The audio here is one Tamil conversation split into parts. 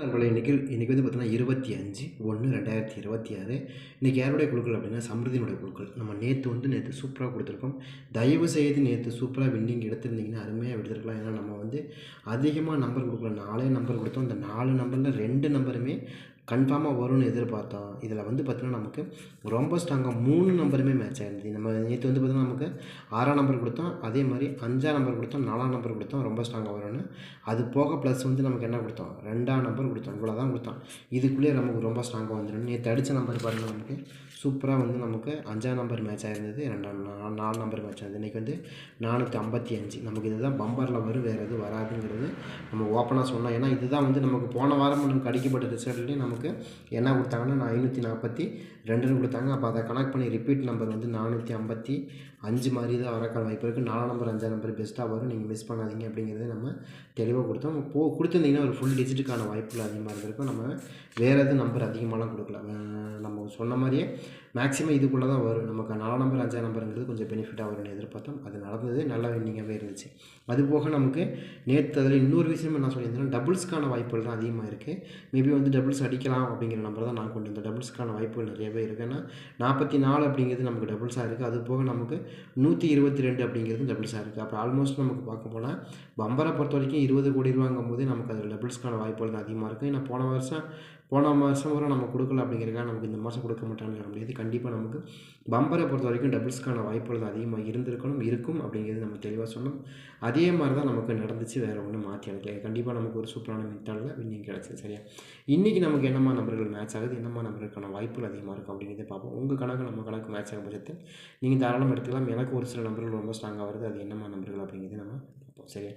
நம்மளோட இன்றைக்கி இன்றைக்கி வந்து பார்த்தீங்கன்னா இருபத்தி அஞ்சு ஒன்று ரெண்டாயிரத்தி இருபத்தி ஆறு. இன்றைக்கி யாருடைய குழுக்கள் அப்படின்னா சமிருதியினுடைய குழுக்கள். நம்ம நேற்று வந்து நேற்று சூப்பராக கொடுத்துருக்கோம். தயவு செய்து நேற்று சூப்பராக வின்னிங் எடுத்திருந்தீங்கன்னா அருமையாக எடுத்துருக்கலாம் ஏன்னா நம்ம வந்து அதிகமாக நம்பர் கொடுக்கல. நாலே நம்பர் கொடுத்தோம். அந்த நாலு நம்பரில் ரெண்டு நம்பருமே கன்ஃபார்மாக வரும்னு எதிர்பார்த்தோம். இதில் வந்து பார்த்திங்கன்னா நமக்கு ரொம்ப ஸ்ட்ராங்காக மூணு நம்பருமே மேட்ச் ஆயிருந்தது. நம்ம நேற்று வந்து பார்த்திங்கன்னா நமக்கு ஆறாம் நம்பர் கொடுத்தோம். அதே மாதிரி அஞ்சாம் நம்பர் கொடுத்தோம். நாலாம் நம்பர் கொடுத்தோம். ரொம்ப ஸ்ட்ராங்காக வரும்னு. அது போக ப்ளஸ் வந்து நமக்கு என்ன கொடுத்தோம்? ரெண்டாம் நம்பர் கொடுத்தோம். இவ்வளோ தான் கொடுத்தோம். இதுக்குள்ளேயே நமக்கு ரொம்ப ஸ்ட்ராங்காக வந்துடும் நேற்று அடித்த நம்பர் பாருங்கள் நமக்கு. சூப்பராக வந்து நமக்கு அஞ்சாம் நம்பர் மேட்ச் ஆயிருந்தது. ரெண்டாம் நாலு நம்பர் மேட்ச் ஆயிருந்தது. இன்றைக்கி வந்து நானூற்றி ஐம்பத்தி அஞ்சு. நமக்கு இதுதான் பம்பரில் வரும். வேறு எதுவும் வராதுங்கிறது நம்ம ஓப்பனாக சொன்னோம். ஏன்னா இதுதான் வந்து நமக்கு போன வாரம் நமக்கு அடிக்கப்பட்ட ரிசல்ட்லேயும் நமக்கு என்ன கொடுத்தாங்கன்னா நான் ஐநூற்றி நாற்பத்தி ரெண்டுன்னு கொடுத்தாங்க. அப்போ அதை கனெக்ட் பண்ணி ரிப்பீட் நம்பர் வந்து நானூற்றி ஐம்பத்தி அஞ்சு மாதிரி தான் வரக்கான வாய்ப்பு இருக்குது நாலாம் நம்பர் அஞ்சாம் நம்பர் பெஸ்ட்டாக வரும். நீங்கள் மிஸ் பண்ணாதீங்க அப்படிங்கிறது நம்ம தெளிவாக கொடுத்தோம். போ கொடுத்துருந்தீங்கன்னா ஒரு ஃபுல் டிஜிட்டுக்கான வாய்ப்புகள் அதிகமாக இருந்திருக்கும். நம்ம வேறு எதுவும் நம்பர் அதிகமாகலாம் கொடுக்கலாம் நம்ம சொன்ன மாதிரியே மேக்ஸிமம் இதுக்குள்ளே தான் வரும். நமக்கு நாலு நம்பர் அஞ்சாம் நம்பருங்கிறது கொஞ்சம் பெனிஃபிட்டாக வரும்னு எதிர்பார்த்தோம். அது நடந்தது நல்ல வின்னிங்காகவே இருந்துச்சு. அது போக நமக்கு நேற்று அதில் இன்னொரு விஷயம் நான் சொல்லியிருந்தேன்னா டபுள்ஸ்க்கான வாய்ப்புகள் தான் அதிகமாக இருக்குது மேபி வந்து டபுள்ஸ் அடிக்கலாம் அப்படிங்கிற நம்பர் தான் நான் கொண்டு வந்தேன் டபுள்ஸ்க்கான வாய்ப்புகள் நிறையவே இருக்குது ஏன்னா நாற்பத்தி நாலு அப்படிங்கிறது நமக்கு டபுள்ஸாக இருக்குது அது போக நமக்கு நூற்றி இருபத்தி ரெண்டு அப்படிங்கிறது டபுள்ஸாக இருக்குது அப்போ ஆல்மோஸ்ட் நமக்கு பார்க்க போனால் பம்பரை பொறுத்த வரைக்கும் இருபது கோடி ரூபாங்கும் போது நமக்கு அதில் டபுள்ஸ்க்கான வாய்ப்புகள் தான் அதிகமாக இருக்குது ஏன்னா போன வருஷம் போன மாதம் வரை நம்ம கொடுக்கல அப்படிங்கிறக்காக நமக்கு இந்த மாதம் கொடுக்க மாட்டாங்க அப்படிங்கிறது கண்டிப்பாக நமக்கு பம்பரை பொறுத்த வரைக்கும் டபுள்ஸ்க்கான வாய்ப்புகள் தான் அதிகமாக இருந்திருக்கணும் இருக்கும் அப்படிங்கிறது நம்ம தெளிவாக சொன்னோம் அதே மாதிரி தான் நமக்கு நடந்துச்சு வேறு ஒன்றும் மாற்றி எடுக்கல கண்டிப்பாக நமக்கு ஒரு சூப்பரான மெத்தடில் வின்னிங் கிடச்சிது சரியா? இன்றைக்கி நமக்கு என்னமா நம்பர்கள் மேட்ச் ஆகுது? என்னமா நம்பருக்கான வாய்ப்புகள் அதிகமாக இருக்கும் அப்படிங்கிறத பார்ப்போம். உங்கள் கணக்கு நம்ம கணக்கு மேட்ச் ஆகும் பட்சத்தில் நீங்கள் தாராளம் எடுத்துக்கலாம். எனக்கு ஒரு சில நம்பர்கள் ரொம்ப ஸ்ட்ராங்காக வருது. அது என்னமா நம்பர்கள் அப்படிங்கிறது நம்ம பார்ப்போம். சரியா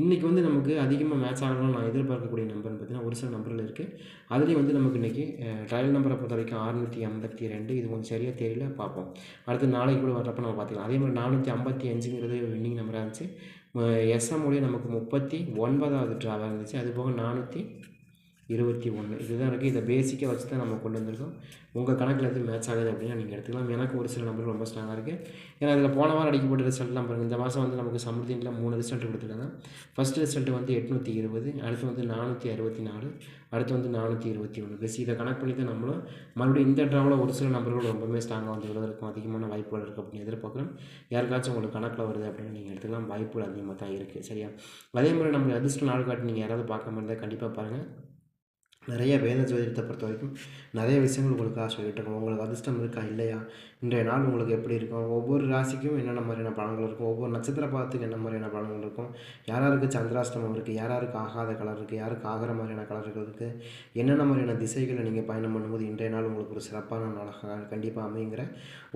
இன்றைக்கி வந்து நமக்கு அதிகமாக மேட்ச் ஆகணும்னு நான் எதிர்பார்க்கக்கூடிய நம்பர்னு பார்த்தீங்கன்னா ஒரு சில நம்பர்கள் இருக்குது அதுலேயும் வந்து நமக்கு இன்றைக்கி ட்ரையல் நம்பரை பொறுத்த வரைக்கும் அறுநூற்றி ஐம்பத்தி ரெண்டு. இது கொஞ்சம் சரியாக தெரியல பார்ப்போம். அடுத்து நாளைக்கு கூட வர்றப்ப நம்ம பார்த்துக்கலாம். அதே மாதிரி நானூற்றி ஐம்பத்தி அஞ்சுங்கிறது வின்னிங் நம்பராக இருந்துச்சு. எஸ்எம்ஓடைய நமக்கு முப்பத்தி ஒன்பதாவது ட்ராவாக இருந்துச்சு. அது போக நானூற்றி இருபத்தி ஒன்று. இதுதான் இருக்குது இதை பேசிக்காக வச்சு தான் நம்ம கொண்டு வந்திருக்கோம். உங்கள் கணக்கில் எதுவும் மேட்ச் ஆகுது அப்படின்னா நீங்கள் எடுத்துக்கலாம். எனக்கு ஒரு சில நம்பர் ரொம்ப ஸ்ட்ராங்காக இருக்குது ஏன்னா அதில் போன வாரம் அடிக்கப்பட்ட ரிசல்ட்லாம் பாருங்கள் இந்த மாதம் வந்து நமக்கு சமுதியில் மூணு ரிசல்ட் கொடுத்துருக்காங்க. ஃபஸ்ட் ரிசல்ட் வந்து எட்நூற்றி இருபது அடுத்து வந்து நானூற்றி அறுபத்தி நாலு அடுத்து வந்து நானூற்றி இருபத்தி ஒன்று. பெஸ் இதை கணக்கு பண்ணி தான் நம்மளும் மறுபடியும் இந்த ட்ராவில் ஒரு சில நம்பர்கள் ரொம்பவே ஸ்ட்ராங்காக வந்து இருக்கும் அதிகமான வாய்ப்புகள் இருக்குது அப்படின்னு எதிர்பார்க்குறோம். யாருக்காச்சும் உங்களுக்கு கணக்கில் வருது அப்படின்னு நீங்கள் எடுத்துக்கலாம். வாய்ப்புகள் அதிகமாக தான் இருக்குது சரியா? அதே மாதிரி நம்ம அதிர்ஷ்ட நாள் காட்டி நீங்கள் யாராவது பார்க்க இருந்தால் கண்டிப்பாக பாருங்கள் நிறைய வேத ஜோதிடத்தை பொறுத்த வரைக்கும் நிறைய விஷயங்கள் உங்களுக்காக சொல்லிட்டு இருக்கோம் உங்களுக்கு அதிர்ஷ்டம் இருக்கா? இல்லையா? இன்றைய நாள் உங்களுக்கு எப்படி இருக்கும்? ஒவ்வொரு ராசிக்கும் என்னென்ன மாதிரியான பலன்கள் இருக்கும்? ஒவ்வொரு நட்சத்திர பாதத்துக்கு என்ன மாதிரியான பலன்கள் இருக்கும்? யார் யாருக்கு சந்திராஷ்டமம் இருக்குது யார் ஆகாத கலர் இருக்குது யாருக்கு ஆகிற மாதிரியான கலர்கள் இருக்குது என்னென்ன மாதிரியான திசைகளை நீங்கள் பயணம் பண்ணும்போது இன்றைய நாள் உங்களுக்கு ஒரு சிறப்பான நாளாக கண்டிப்பாக அமைங்கிற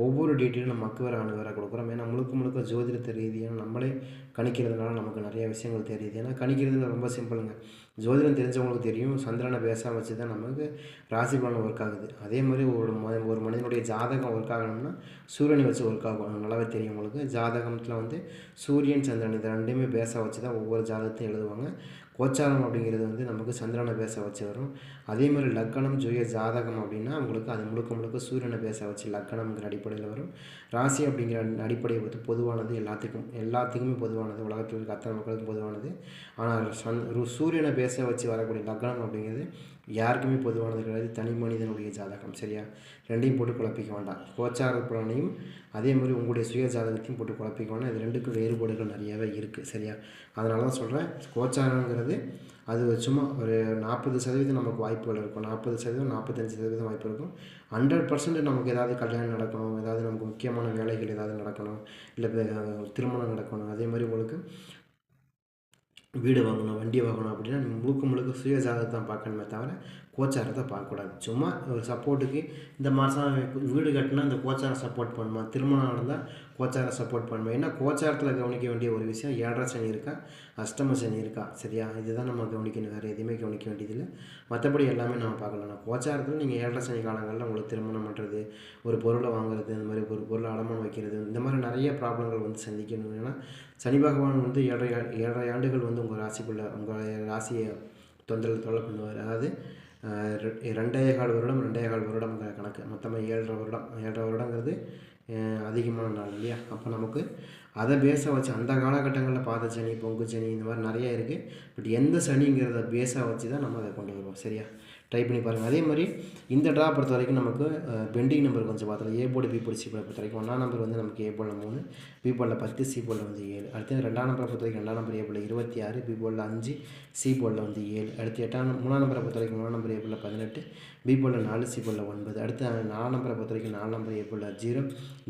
ஒவ்வொரு டீட்டெயிலும் நம்ம அக்கு வர அணு கொடுக்குறோம். ஏன்னா முழுக்க முழுக்க ஜோதிடத்தை ரீதியாக நம்மளே கணிக்கிறதுனால நமக்கு நிறைய விஷயங்கள் தெரியுது. ஏன்னா கணிக்கிறதுல ரொம்ப சிம்பிளுங்க. ஜோதிடம் தெரிஞ்சவங்களுக்கு தெரியும். சந்திரனை பேச வச்சு தான் நமக்கு ராசி பலன் ஒர்க் ஆகுது. அதே மாதிரி ஒரு ம ஒரு மனிதனுடைய ஜாதகம் ஒர்க் ஆகணும் ஆகணும்னா சூரியனை வச்சு ஒர்க் ஆகும். நல்லாவே தெரியும் உங்களுக்கு. ஜாதகத்தில் வந்து சூரியன் சந்திரன் இது ரெண்டுமே பேச வச்சு தான் ஒவ்வொரு ஜாதகத்தையும் எழுதுவாங்க. கோச்சாரம் அப்படிங்கிறது வந்து நமக்கு சந்திரனை பேச வச்சு வரும். அதே மாதிரி லக்கணம் சுய ஜாதகம் அப்படின்னா உங்களுக்கு அது முழுக்க முழுக்க சூரியனை பேச வச்சு லக்கணம்ங்கிற அடிப்படையில் வரும். ராசி அப்படிங்கிற அடிப்படையை பொறுத்து பொதுவானது எல்லாத்துக்கும் எல்லாத்துக்குமே பொதுவானது. உலகத்தில் இருக்க அத்தனை மக்களுக்கும் பொதுவானது. ஆனால் சந் சூரியனை பேச வச்சு வரக்கூடிய லக்கணம் அப்படிங்கிறது யாருக்குமே பொதுவானது கிடையாது. தனி மனிதனுடைய ஜாதகம் சரியா? ரெண்டையும் போட்டு குழப்பிக்க வேண்டாம். கோச்சார புலனையும் அதே மாதிரி உங்களுடைய சுய ஜாதகத்தையும் போட்டு குழப்பிக்க வேண்டாம். இது ரெண்டுக்கும் வேறுபாடுகள் நிறையவே இருக்குது சரியா? அதனால தான் சொல்கிறேன் கோச்சாரங்கிறது அது சும்மா ஒரு நாற்பது சதவீதம் நமக்கு வாய்ப்புகள் இருக்கும். நாற்பது சதவீதம் நாற்பத்தஞ்சு சதவீதம் வாய்ப்பு இருக்கும். ஹண்ட்ரட் பர்சன்ட் நமக்கு ஏதாவது கல்யாணம் நடக்கணும். ஏதாவது நமக்கு முக்கியமான வேலைகள் ஏதாவது நடக்கணும். இல்லை திருமணம் நடக்கணும். அதே மாதிரி உங்களுக்கு வீடு வாங்கணும் வண்டி வாங்கணும் அப்படின்னா நீங்கள் முழுக்க முழுக்க சுய ஜாதகத்தை தான் பார்க்கணுமே தவிர கோச்சாரத்தை பார்க்கக்கூடாது. சும்மா ஒரு சப்போர்ட்டுக்கு இந்த மாதம் வீடு கட்டினா இந்த கோச்சாரம் சப்போர்ட் பண்ணுமா? திருமணம் நடந்தால் கோச்சாரம் சப்போர்ட் பண்ணுமா? ஏன்னா கோச்சாரத்தில் கவனிக்க வேண்டிய ஒரு விஷயம் ஏழரை சனி இருக்கா? அஷ்டம சனி இருக்கா? சரியா? இதுதான் நம்ம கவனிக்கணும். வேறு எதுவுமே கவனிக்க வேண்டியதில்லை. மற்றபடி எல்லாமே நம்ம பார்க்கலாம். கோச்சாரத்தில் நீங்கள் ஏழரை சனி காலங்களில் உங்களுக்கு திருமணம் பண்ணுறது ஒரு பொருளை வாங்குறது இந்த மாதிரி ஒரு பொருளை அடமானம் வைக்கிறது இந்த மாதிரி நிறைய ப்ராப்ளங்கள் வந்து சந்திக்கணும். ஏன்னா சனி பகவான் வந்து ஏழரை ஏழரை ஆண்டுகள் வந்து உங்கள் ராசிக்குள்ளே உங்கள் ராசியை தொந்தரவு தொல்லை பண்ணுவார். அதாவது ரெண்டே கால் வருடம் ரெண்டே கால் வருடம் கணக்கு. மொத்தமாக ஏழரை வருடம். ஏழரை வருடங்கிறது அதிகமான நாள் இல்லையா? அப்போ நமக்கு அதை பேஸாக வச்சு அந்த காலகட்டங்களில் பாத சனி பொங்கு சனி இந்த மாதிரி நிறைய இருக்குது பட் எந்த சனிங்கிறத பேஸாக வச்சு தான் நம்ம அதை கொண்டு வருவோம். சரியா? ட்ரை பண்ணி பாருங்கள் அதே மாதிரி இந்த ட்ரா பொறுத்த வரைக்கும் நமக்கு பெண்டிங் நம்பர் கொஞ்சம் பார்த்தோம் A board B board C board பொறுத்த வரைக்கும் ஒன்றாம் நம்பர் வந்து நமக்கு ஏ போர்டில் மூணு பி போர்டில் பத்து சி போர்டில் வந்து ஏழு. அடுத்து ரெண்டாம் நம்பரை பொறுத்த வரைக்கும் ரெண்டாம் நம்பர் ஏ போர்டில் இருபத்தி ஆறு பி போர்டில் அஞ்சு சி போர்டில் வந்து ஏழு. அடுத்து எட்டாம் மூணாம் நம்பரை பொறுத்த வரைக்கும் மூணாம் நம்பர் ஏ போர்டில் பதினெட்டு பி போர்டில் நாலு சி போர்டில் ஒன்பது. அடுத்து நாலாம் நம்பரை பொறுத்த வரைக்கும் நாலு நம்பர் ஏ போர்டில் ஜீரோ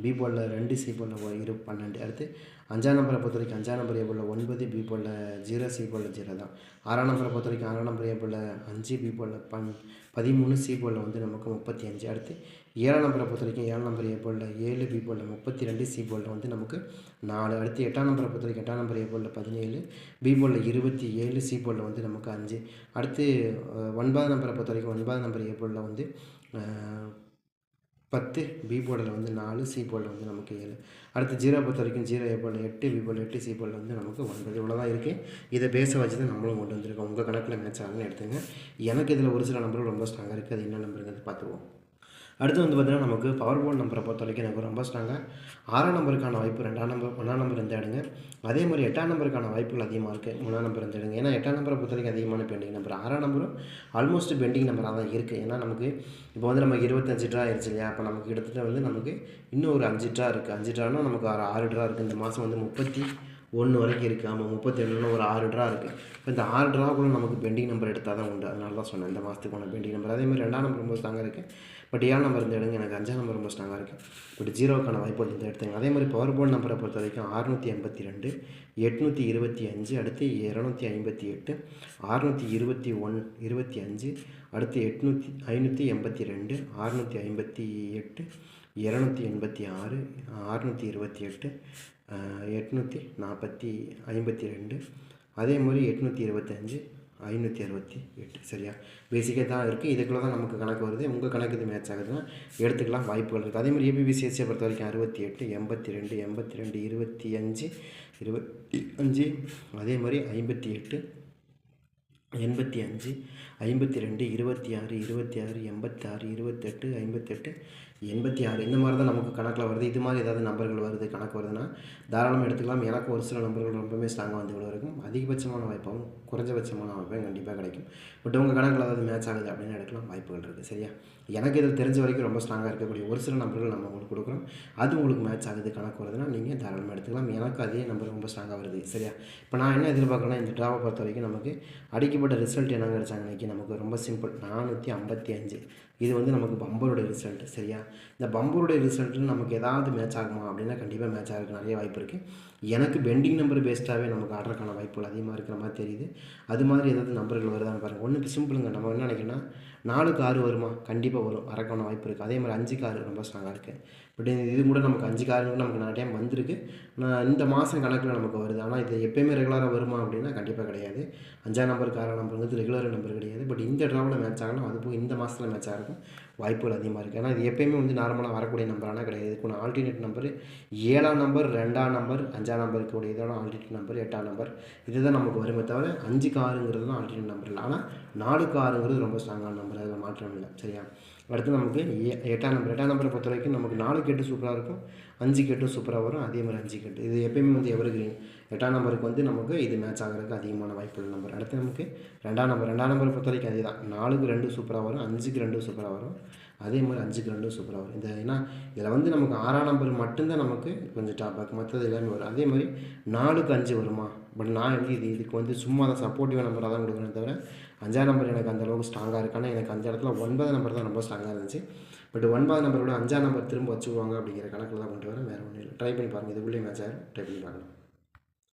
பி போர்டில் ரெண்டு சி போர்டில் இரு பன்னெண்டு. அடுத்து அஞ்சாம் நம்பரை பொறுத்த வரைக்கும் அஞ்சாம் நம்பர் ஏ ஒன்பது பி போல ஜீரோ சி போல ஜீரோ தான். ஆறாம் நம்பரை பொறுத்த வரைக்கும் ஆறாம் நம்பர் ஏ அஞ்சு பி போர்டில் பன் பதிமூணு சி போர்டில் வந்து நமக்கு முப்பத்தி அஞ்சு அடுத்து ஏழாம் நம்பரை பொறுத்த வரைக்கும் ஏழாம் நம்பர் ஏ போர்டில் ஏழு பி போர்டில் முப்பத்தி ரெண்டு சி போர்டில் வந்து நமக்கு நாலு. அடுத்து எட்டாம் நம்பரை பொறுத்த வரைக்கும் எட்டாம் நம்பர் ஏ போர்டில் பதினேழு பி போர்டில் இருபத்தி ஏழு சி போர்டில் வந்து நமக்கு அஞ்சு. அடுத்து ஒன்பதாம் நம்பரை பொறுத்த வரைக்கும் ஒன்பதாம் நம்பர் ஏ வந்து பத்து பி போர்டில் வந்து நாலு சி போர்டில் வந்து நமக்கு ஏழு. அடுத்து ஜீரோ பொறுத்த வரைக்கும் ஜீரோ ஏ போர்டில் எட்டு பி போர்டில் எட்டு சி போர்டில் வந்து நமக்கு ஒன்பது. இவ்வளோ தான் இருக்குது இதை பேச வச்சு தான் நம்மளும் கொண்டு வந்திருக்கோம். உங்கள் கணக்கில் மேட்ச் ஆகுதுன்னு எடுத்துங்க. எனக்கு இதில் ஒரு சில நம்பரும் ரொம்ப ஸ்ட்ராங்காக இருக்குது அது என்ன நம்பருங்கிறது பார்த்துருவோம். அடுத்து வந்து பார்த்திங்கன்னா நமக்கு பவர் போர்ட் நம்பரை பொறுத்த வரைக்கும் எனக்கு ரொம்ப ஸ்ட்ராங்காக ஆறாம் நம்பருக்கான வாய்ப்பு ரெண்டாம் நம்பர் ஒன்றாம் நம்பர் இருந்து எடுங்க. அதே மாதிரி எட்டாம் நம்பருக்கான வாய்ப்புகள் அதிகமாக இருக்குது மூணாம் நம்பர் இருந்து எடுங்க. ஏன்னா எட்டாம் நம்பரை பொறுத்த வரைக்கும் அதிகமான பெண்டிங் நம்பர் ஆறாம் நம்பரும் ஆல்மோஸ்ட் பெண்டிங் நம்பராக தான் இருக்குது ஏன்னா நமக்கு இப்போ வந்து நமக்கு இருபத்தஞ்சு ட்ரா ஆயிடுச்சு இல்லையா? அப்போ நமக்கு கிட்டத்தட்ட வந்து நமக்கு இன்னும் ஒரு அஞ்சு ட்ரா இருக்குது அஞ்சு ட்ரானா நமக்கு ஆறு ஆறு ட்ரா இருக்குது இந்த மாதம் வந்து முப்பத்தி ஒன்று வரைக்கும் இருக்குது ஆமாம் முப்பத்தி ஒரு ஆறு ட்ரா இருக்குது இப்போ இந்த ஆறு ட்ரா கூட நமக்கு பெண்டிங் நம்பர் எடுத்தால் தான் உண்டு. அதனால தான் சொன்னேன் இந்த மாதத்துக்கான பெண்டிங் நம்பர் அதேமாதிரி ரெண்டாம் நம்பர் ரொம்ப ஸ்ட்ராங்காக இருக்குது பட் ஏழாம் நம்பர் இந்த இடங்க எனக்கு அஞ்சாம் நம்பர் ரொம்ப ஸ்ட்ராங்காக இருக்குது பட் ஜீரோக்கான வாய்ப்பு இந்த எடுத்துங்க அதே மாதிரி பவர் போர்டு நம்பரை பொறுத்த வரைக்கும் அறுநூற்றி எண்பத்தி ரெண்டு எட்நூற்றி இருபத்தி அஞ்சு அடுத்து இரநூத்தி ஐம்பத்தி எட்டு அறுநூற்றி இருபத்தி ஒன் இருபத்தி அஞ்சு அடுத்து எட்நூற்றி ஐநூற்றி எண்பத்தி ரெண்டு அறுநூற்றி ஐம்பத்தி எட்டு இரநூத்தி எண்பத்தி ஆறு அறுநூற்றி இருபத்தி எட்டு எட்நூற்றி நாற்பத்தி ஐம்பத்தி ரெண்டு அதே மாதிரி எட்நூற்றி இருபத்தஞ்சு ஐநூற்றி அறுபத்தி எட்டு. சரியா? பேசிக்காக தான் இருக்குது இதுக்குள்ளே தான் நமக்கு கணக்கு வருது. உங்கள் கணக்கு இது மேட்ச் ஆகுதுன்னா எடுத்துக்கலாம். வாய்ப்புகள் இருக்குது அதே மாதிரி ஏபிபிசிஎஸ்சியை பொறுத்த வரைக்கும் அறுபத்தி எட்டு எண்பத்தி ரெண்டு எண்பத்தி ரெண்டு இருபத்தி அஞ்சு இருபத்தி அஞ்சு அதே மாதிரி ஐம்பத்தி எட்டு எண்பத்தி அஞ்சு ஐம்பத்தி ரெண்டு இருபத்தி ஆறு இருபத்தி ஆறு எண்பத்தாறு இருபத்தெட்டு ஐம்பத்தெட்டு எண்பத்தி ஆறு இந்த மாதிரி தான் நமக்கு கணக்கில் வருது. இது மாதிரி ஏதாவது நம்பர்கள் வருது கணக்கு வருதுன்னா தாராளமாக எடுத்துக்கலாம். எனக்கு ஒரு சில நம்பர்கள் ரொம்பவே ஸ்ட்ராங்காக வந்து இவ்வளோ இருக்கும். அதிகபட்சமான வாய்ப்பாகவும் குறைஞ்சபட்சமான வாய்ப்பும் கண்டிப்பாக கிடைக்கும். பட் உங்கள் கணக்கில் ஏதாவது மேட்ச் ஆகுது அப்படின்னு எடுக்கலாம். வாய்ப்புகள் இருக்குது சரியா? எனக்கு இதில் தெரிஞ்ச வரைக்கும் ரொம்ப ஸ்ட்ராங்காக இருக்கக்கூடிய ஒரு சில நம்பர்கள் நம்ம உங்களுக்கு கொடுக்குறோம். அது உங்களுக்கு மேட்ச் ஆகுது கணக்கு வருதுன்னா நீங்கள் தாராளமாக எடுத்துக்கலாம். எனக்கு அதே நம்பர் ரொம்ப ஸ்ட்ராங்காக வருது. சரியா? இப்போ நான் என்ன எதிர்பார்க்குறேன்னா இந்த ட்ராவை பொறுத்த வரைக்கும் நமக்கு அடிக்கப்பட்ட ரிசல்ட் என்ன கிடைச்சாங்க இன்றைக்கி நமக்கு ரொம்ப சிம்பிள் நானூற்றி ஐம்பத்தி அஞ்சு. இது வந்து நமக்கு பம்பருடைய ரிசல்ட் சரியா? இந்த பம்பருடைய ரிசல்ட்டில் நமக்கு ஏதாவது மேட்ச் ஆகுமா அப்படின்னா கண்டிப்பாக மேட்ச் ஆகிறதுக்கு நிறைய வாய்ப்பு இருக்குது எனக்கு பெண்டிங் நம்பர் பேஸ்டாகவே நமக்கு ஆர்டருக்கான வாய்ப்புகள் அதிகமாக இருக்கிற மாதிரி தெரியுது. அது மாதிரி ஏதாவது நம்பர்கள் வருதான்னு பாருங்கள் ஒன்று சிம்பிளுங்க நம்ம என்ன நினைக்கிறோன்னா நாலுக்கு ஆறு வருமா? கண்டிப்பாக வரும். வரக்கான வாய்ப்பு இருக்குது அதே மாதிரி அஞ்சுக்கு ஆறு ரொம்ப ஸ்ட்ராங்காக இருக்குது பட் இது கூட நமக்கு அஞ்சுக்கு ஆறு நமக்கு நிறைய டைம் வந்திருக்கு. நான் இந்த மாதம் கணக்கில் நமக்கு வருது. ஆனால் இது எப்போயுமே ரெகுலராக வருமா அப்படின்னா கண்டிப்பாக கிடையாது. அஞ்சாம் நம்பருக்கு ஆறாம் நம்பருங்கிறது ரெகுலர் நம்பர் கிடையாது. பட் இந்த ட்ராவில் மேட்ச் ஆகணும். அது போய் இந்த மாதத்தில் மேட்ச் ஆகிருக்கும் வாய்ப்புகள் அதிகமாக இருக்குது ஏன்னா இது எப்போயுமே வந்து நார்மலாக வரக்கூடிய நம்பரானா கிடையாது. இதுக்கு ஆல்டர்னேட் நம்பர் ஏழாம் நம்பர் ரெண்டாம் நம்பர் அஞ்சாம் நம்பருக்கு கூடிய இதோட ஆல்டர்னேட் நம்பர் எட்டாம் நம்பர் இதுதான் நமக்கு வருமே தவிர அஞ்சுக்கு ஆறுங்கிறது தான் ஆல்டர்னேட் நம்பர் இல்லை. ஆனால் நாலுக்கு ஆறுங்கிறது ரொம்ப ஸ்ட்ராங்கான நம்பர் அதில் மாற்றம் இல்லை சரியா? அடுத்து நமக்கு எட்டாம் நம்பர். எட்டாம் நம்பரை பொறுத்த வரைக்கும் நமக்கு நாலு கெட்டு சூப்பராக இருக்கும். அஞ்சு கெட்டும் சூப்பராக வரும். அதே மாதிரி அஞ்சு கெட்டு. இது எப்பயுமே வந்து எவர் கிரீன் எட்டாம் நம்பருக்கு வந்து நமக்கு இது மேட்ச் ஆகிறதுக்கு அதிகமான வாய்ப்புள்ள நம்பர். அடுத்து நமக்கு ரெண்டாம் நம்பர். ரெண்டாம் நம்பரை பொறுத்த வரைக்கும் அதே தான் நாலுக்கு ரெண்டு சூப்பராக வரும். அஞ்சுக்கு ரெண்டும் சூப்பராக வரும். அதே மாதிரி அஞ்சுக்கு ரெண்டும் சூப்பராக வரும். இந்த ஏன்னா இதில் வந்து நமக்கு ஆறாம் நம்பர் மட்டும்தான் நமக்கு கொஞ்சம் டாப் மற்றது எல்லாமே வரும். அதே மாதிரி நாலுக்கு அஞ்சு வருமா? பட் நான் வந்து இது இதுக்கு வந்து சும்மா தான் சப்போர்ட்டிவ் நம்பராக தான் கொடுக்குறேன் தவிர அஞ்சாம் நம்பர் எனக்கு அந்த அளவுக்கு ஸ்ட்ராங்காக இருக்கான எனக்கு அந்த இடத்துல ஒன்பது நம்பர் தான் ரொம்ப ஸ்ட்ராங்காக இருந்துச்சு. பட் ஒன்பது நம்பரோட அஞ்சாம் நம்பர் திரும்ப வச்சுக்குவாங்க அப்படிங்கிற கணக்கில் தான் கொண்டு வரேன். வேறு ஒன்றும் இல்லை. ட்ரை பண்ணி பாருங்கள் இது உள்ளே மேட்ச் ஆகிடும் ட்ரை பண்ணி பார்க்கலாம்.